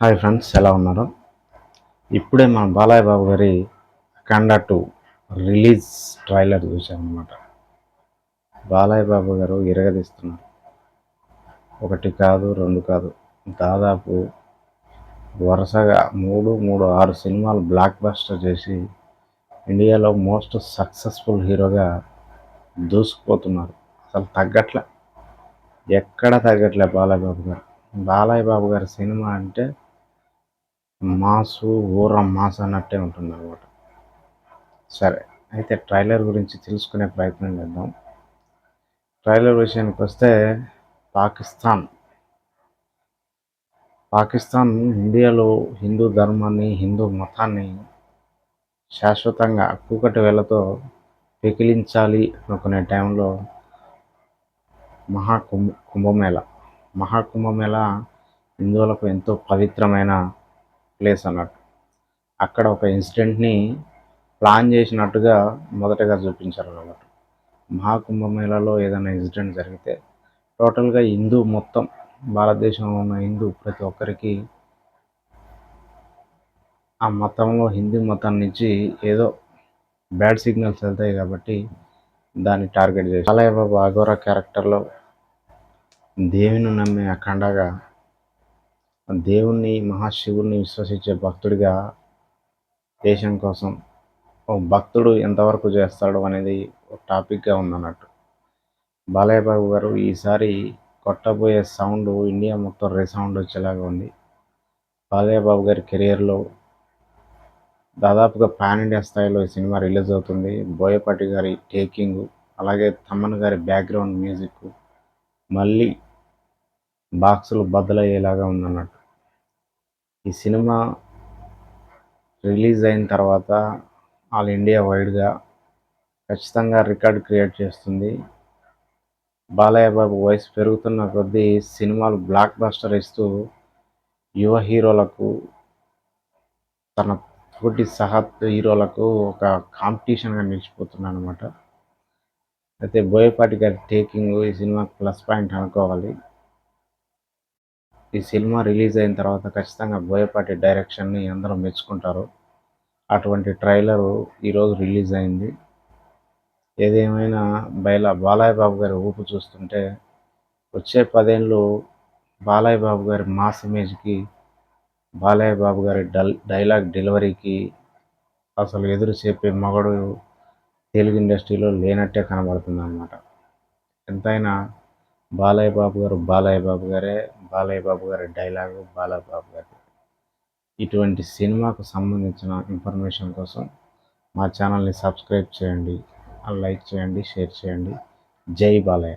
Hi friends ఎలా ఉన్నారు? ఇప్పుడే మన బాలయ్య బాబు గారి అఖండ టూ రిలీజ్ ట్రైలర్ చూసామన్నమాట బాలయ్య బాబు గారు ఇరగదీస్తున్నారు. ఒకటి కాదు రెండు కాదు దాదాపు వరుసగా మూడు మూడు ఆరు సినిమాలు బ్లాక్ బస్టర్ చేసి ఇండియాలో మోస్ట్ సక్సెస్ఫుల్ హీరోగా దూసుకుపోతున్నారు. అసలు తగ్గట్లే. ఎక్కడ తగ్గట్లే బాలయ్య బాబు గారు? బాలయ్య బాబు గారి సినిమా అంటే మాసు ఊర మాస్ అన్నట్టే ఉంటుంది అనమాట సరే అయితే ట్రైలర్ గురించి తెలుసుకునే ప్రయత్నం చేద్దాం. ట్రైలర్ విషయానికి వస్తే పాకిస్తాన్. పాకిస్తాన్ ఇండియాలో హిందూ ధర్మాన్ని హిందూ మతాన్ని శాశ్వతంగా కూకటి వేలతో పెకిలించాలి అనుకునే టైంలో మహాకుంభ కుంభమేళ. మహాకుంభమేళ హిందువులకు ఎంతో పవిత్రమైన ప్లేస్ అన్నట్టు. అక్కడ ఒక ఇన్సిడెంట్ని ప్లాన్ చేసినట్టుగా మొదటగా చూపించారు అన్నమాట. మహాకుంభమేళలో ఏదైనా ఇన్సిడెంట్ జరిగితే టోటల్గా హిందూ మొత్తం భారతదేశంలో ఉన్న హిందూ ప్రతి ఒక్కరికి ఆ మతంలో హిందూ మతం నుంచి ఏదో బ్యాడ్ సిగ్నల్స్ వెళ్తాయి కాబట్టి దాన్ని టార్గెట్ చేసి బాలయ్య బాబు అఘోరా క్యారెక్టర్లో దేవుని నమ్మే అఖండగా దేవుణ్ణి మహాశివుణ్ణి విశ్వసించే భక్తుడిగా దేశం కోసం ఓ భక్తుడు ఎంతవరకు చేస్తాడు అనేది ఒక టాపిక్గా ఉందన్నట్టు. బాలయ్య బాబు గారు ఈసారి కొట్టబోయే సౌండ్ ఇండియా మొత్తం రీసౌండ్ వచ్చేలాగా ఉంది. బాలయ్య బాబు గారి కెరియర్లో దాదాపుగా పాన్ ఇండియా స్థాయిలో ఈ సినిమా రిలీజ్ అవుతుంది. బోయపాటి గారి టేకింగ్ అలాగే తమ్మన్ గారి బ్యాక్గ్రౌండ్ మ్యూజిక్ మళ్ళీ బాక్సులు బద్దలయ్యేలాగా ఉందన్నట్టు. ఈ సినిమా రిలీజ్ అయిన తర్వాత ఆల్ ఇండియా వైడ్గా ఖచ్చితంగా రికార్డ్ క్రియేట్ చేస్తుంది. బాలయ్య బాబు వయసు పెరుగుతున్న కొద్దీ సినిమాలు బ్లాక్ బస్టర్ ఇస్తూ యువ హీరోలకు తన తోటి సహా హీరోలకు ఒక కాంపిటీషన్గా నిలిచిపోతున్నాను అనమాట అయితే బోయపాటి గారి టేకింగ్ ఈ సినిమాకి ప్లస్ పాయింట్ అనుకోవాలి. ఈ సినిమా రిలీజ్ అయిన తర్వాత ఖచ్చితంగా బోయపాటి డైరెక్షన్ని అందరూ మెచ్చుకుంటారు. అటువంటి ట్రైలర్ ఈరోజు రిలీజ్ అయింది. ఏదేమైనా బయలా బాలయ్య బాబు గారి ఊపు చూస్తుంటే వచ్చే పదేళ్ళు బాలయ్య బాబు గారి మాస్ ఇమేజ్కి బాలయ్య బాబు గారి డల్ డైలాగ్ డెలివరీకి అసలు ఎదురు చెప్పే మగడు తెలుగు ఇండస్ట్రీలో లేనట్టే కనబడుతుంది అన్నమాట ఎంతైనా బాలయ్య బాబు గారు బాలయ్య బాబు గారే బాలయ్య బాబు గారి డైలాగు బాలయ్య బాబు గారి ఇటువంటి సినిమాకు సంబంధించిన ఇన్ఫర్మేషన్ కోసం మా ఛానల్ని సబ్స్క్రైబ్ చేయండి లైక్ చేయండి షేర్ చేయండి. జై బాలయ్య.